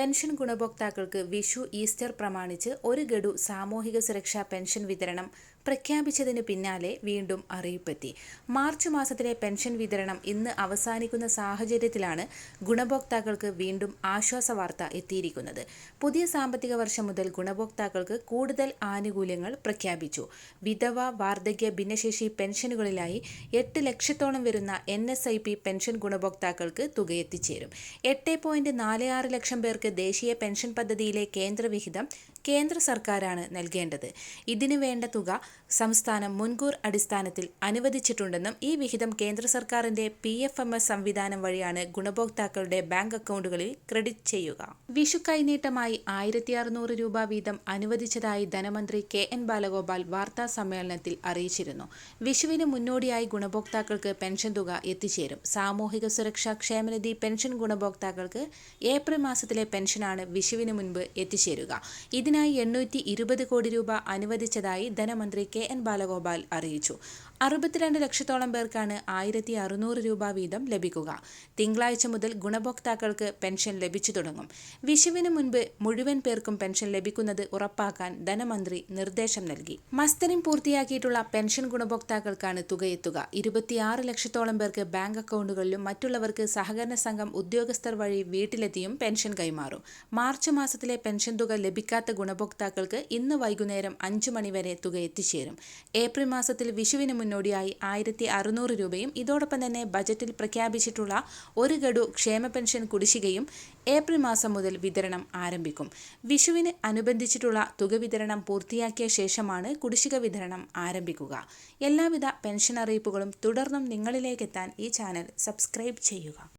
Pension ഗുണഭോക്താക്കൾക്ക് Vishu Easter പ്രമാണിച്ച് ഒരു ഗഡു സാമൂഹിക സുരക്ഷാ പെൻഷൻ വിതരണം പ്രഖ്യാപിച്ചതിന് പിന്നാലെ വീണ്ടും അറിയിപ്പെത്തി. മാർച്ച് മാസത്തിലെ പെൻഷൻ വിതരണം ഇന്ന് അവസാനിക്കുന്ന സാഹചര്യത്തിലാണ് ഗുണഭോക്താക്കൾക്ക് വീണ്ടും ആശ്വാസ വാർത്ത എത്തിയിരിക്കുന്നത്. പുതിയ സാമ്പത്തിക വർഷം മുതൽ ഗുണഭോക്താക്കൾക്ക് കൂടുതൽ ആനുകൂല്യങ്ങൾ പ്രഖ്യാപിച്ചു. വിധവ വാർദ്ധക്യ ഭിന്നശേഷി പെൻഷനുകളിലായി എട്ട് ലക്ഷത്തോളം വരുന്ന എൻ പെൻഷൻ ഗുണഭോക്താക്കൾക്ക് തുക എത്തിച്ചേരും. എട്ട് ലക്ഷം പേർക്ക് ദേശീയ പെൻഷൻ പദ്ധതിയിലെ കേന്ദ്രവിഹിതം കേന്ദ്ര സർക്കാരാണ് നൽകേണ്ടത്. ഇതിനു വേണ്ട തുക സംസ്ഥാനം മുൻകൂർ അടിസ്ഥാനത്തിൽ അനുവദിച്ചിട്ടുണ്ടെന്നും ഈ വിഹിതം കേന്ദ്ര സർക്കാരിന്റെ പി എഫ് എം എസ് സംവിധാനം വഴിയാണ് ഗുണഭോക്താക്കളുടെ ബാങ്ക് അക്കൗണ്ടുകളിൽ ക്രെഡിറ്റ് ചെയ്യുക. വിഷു കൈനീട്ടമായി ആയിരത്തി അറുന്നൂറ് രൂപ വീതം അനുവദിച്ചതായി ധനമന്ത്രി കെ എൻ ബാലഗോപാൽ വാർത്താ സമ്മേളനത്തിൽ അറിയിച്ചിരുന്നു. വിഷുവിന് മുന്നോടിയായി ഗുണഭോക്താക്കൾക്ക് പെൻഷൻ തുക എത്തിച്ചേരും. സാമൂഹിക സുരക്ഷാ ക്ഷേമനിധി പെൻഷൻ ഗുണഭോക്താക്കൾക്ക് ഏപ്രിൽ മാസത്തിലെ പെൻഷനാണ് വിഷുവിന് മുൻപ് എത്തിച്ചേരുക. ഇതിനായി എണ്ണൂറ്റി ഇരുപത് കോടി രൂപ അനുവദിച്ചതായി ധനമന്ത്രി കെ എൻ ബാലഗോപാൽ അറിയിച്ചു. അറുപത്തിരണ്ട് ലക്ഷത്തോളം പേർക്കാണ് ആയിരത്തി അറുന്നൂറ് രൂപ വീതം ലഭിക്കുക. തിങ്കളാഴ്ച മുതൽ ഗുണഭോക്താക്കൾക്ക് പെൻഷൻ ലഭിച്ചു തുടങ്ങും. വിഷുവിന് മുൻപ് മുഴുവൻ പേർക്കും പെൻഷൻ ലഭിക്കുന്നത് ഉറപ്പാക്കാൻ ധനമന്ത്രി നിർദ്ദേശം നൽകി. മസ്തരിം പൂർത്തിയാക്കിയിട്ടുള്ള പെൻഷൻ ഗുണഭോക്താക്കൾക്കാണ് തുകയെത്തുക. ഇരുപത്തിയാറ് ലക്ഷത്തോളം പേർക്ക് ബാങ്ക് അക്കൗണ്ടുകളിലും മറ്റുള്ളവർക്ക് സഹകരണ സംഘം ഉദ്യോഗസ്ഥർ വഴി വീട്ടിലെത്തിയും പെൻഷൻ കൈമാറും. മാർച്ച് മാസത്തിലെ പെൻഷൻ തുക ലഭിക്കാത്ത ഗുണഭോക്താക്കൾക്ക് ഇന്ന് വൈകുന്നേരം അഞ്ചു മണിവരെ തുക എത്തിച്ചേരും. ഏപ്രിൽ മാസത്തിൽ വിഷുവിന് മുന്നോടിയായി ആയിരത്തി അറുന്നൂറ് രൂപയും ഇതോടൊപ്പം തന്നെ ബജറ്റിൽ പ്രഖ്യാപിച്ചിട്ടുള്ള ഒരു ഗഡു ക്ഷേമ പെൻഷൻ കുടിശ്ശികയും ഏപ്രിൽ മാസം മുതൽ വിതരണം ആരംഭിക്കും. വിഷുവിന് അനുബന്ധിച്ചിട്ടുള്ള തുക വിതരണം പൂർത്തിയാക്കിയ ശേഷമാണ് കുടിശ്ശിക വിതരണം ആരംഭിക്കുക. എല്ലാവിധ പെൻഷൻ അറിയിപ്പുകളും തുടർന്നും നിങ്ങളിലേക്കെത്താൻ ഈ ചാനൽ സബ്സ്ക്രൈബ് ചെയ്യുക.